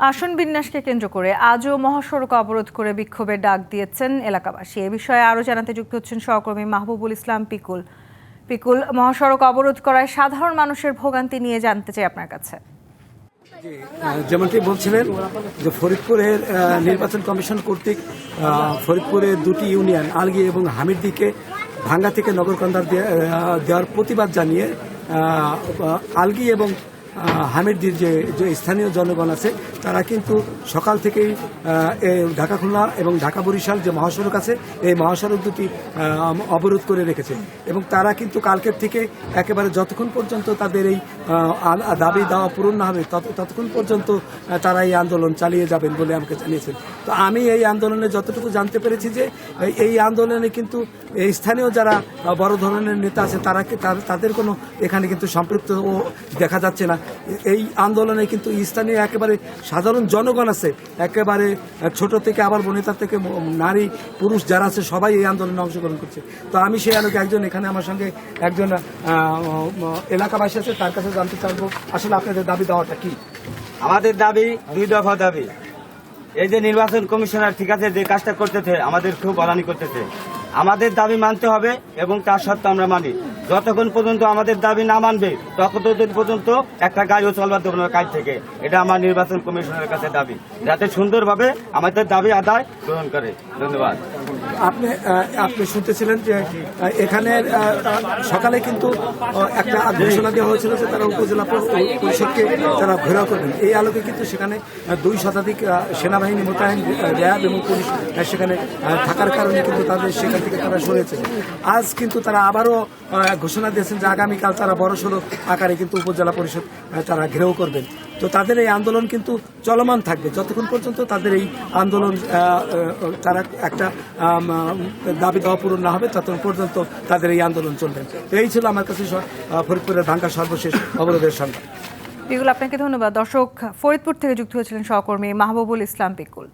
আসন বিন্যাসকে কেন্দ্র করে আজও মহাসড়ক অবরোধ করে বিক্ষোভের ডাক দিয়েছেন এলাকাবাসী। এ বিষয়ে আরও জানাতে যুক্ত হচ্ছেন সহকর্মী মাহবুবুল ইসলাম পিকুল। পিকুল, মহাসড়ক অবরোধ করায় সাধারণ মানুষের ভোগান্তি নিয়ে জানতে চাই আপনার কাছে। যেমনটি বলছিলেন যে ফরিদপুরের নির্বাচন কমিশন কর্তৃক ফরিদপুরের দুটি ইউনিয়ন, আলগি এবং হামিরদিকে ভাঙ্গা থেকে নগরকান্দার দেওয়ার প্রতিবাদ জানিয়ে আলগি এবং হামিরদির যে যে স্থানীয় জনগণ আছে, তারা কিন্তু সকাল থেকেই ঢাকা খুলনা এবং ঢাকা বরিশাল যে মহাসড়ক আছে, এই মহাসড়ক দুটি অবরোধ করে রেখেছে। এবং তারা কিন্তু কালকের থেকে একেবারে যতক্ষণ পর্যন্ত তাদের এই দাবি দেওয়া পূরণ না হবে, তত- ততক্ষণ পর্যন্ত তারা এই আন্দোলন চালিয়ে যাবেন বলে আমাকে জানিয়েছেন। তো আমি এই আন্দোলনে যতটুকু জানতে পেরেছি যে, এই- আন্দোলনে কিন্তু এই স্থানীয় যারা বড় ধরনের নেতা আছে, তারা তাদের কোনো এখানে কিন্তু সম্পৃক্ত দেখা যাচ্ছে না। এই আন্দোলনে কিন্তু স্থানীয় একেবারে সাধারণ জনগণ আছে, একেবারে ছোট থেকে আবার বনিতা থেকে নারী, পুরুষ যারা আছে, সবাই এই আন্দোলনে অংশগ্রহণ করছে। তো আমি সেই আলোকে একজন এখানে আমার সঙ্গে একজন এলাকাবাসী আছে, তার কাছে জানতে চাইব, আসলে আপনাদের দাবি দেওয়াটা কি? আমাদের দাবি দুই দফা দাবি। এই যে নির্বাচন কমিশনার ঠিক আছে, যে কাজটা করতেছে, আমাদের খুব বলানি করতেছে। আমাদের দাবি মানতে হবে এবং তার সত্ত্বে আমরা মানি। যতক্ষণ পর্যন্ত আমাদের দাবি না মানবে, ততদিন পর্যন্ত একটা গাড়িও চলবার দেবো না কাজ থেকে। এটা আমার নির্বাচন কমিশনের কাছে দাবি। যাতে সুন্দরভাবে আমাদের দাবি আদায় গ্রহণ করে। ধন্যবাদ। আপনি আপনি শুনতেছিলেন যে এখানে সকালে কিন্তু একটা ঘোষণা দেওয়া হয়েছিল যে তারা উপজেলা পর- পরিষদকে তারা ঘেরাও করবেন। এই আলোকে কিন্তু সেখানে দুই শতাধিক সেনাবাহিনী মোতায়েন র্যাব এবং পুলিশ সেখানে থাকার কারণে কিন্তু তাদের সেখান থেকে তারা সরেছে আজ কিন্তু তারা আবারও ঘোষণা দিয়েছেন যে আগামীকাল তারা বড়সড় আকারে কিন্তু উপজেলা পরিষদ তারা ঘেরাও করবেন। তো তাদের এই আন্দোলন কিন্তু চলমান থাকবে। যতক্ষণ পর্যন্ত তাদের এই আন্দোলন তারা একটা দাবি দেওয়া পূরণ না হবে, ততক্ষণ পর্যন্ত তাদের এই আন্দোলন চলবে। এই ছিল আমার কাছে ফরিদপুরের ভাঙ্গা সর্বশেষ অবরোধের সংখ্যা পিকুল আপনাকে ধন্যবাদ। দর্শক, ফরিদপুর থেকে যুক্ত হয়েছিলেন সহকর্মী মাহবুবুল ইসলাম পিকুল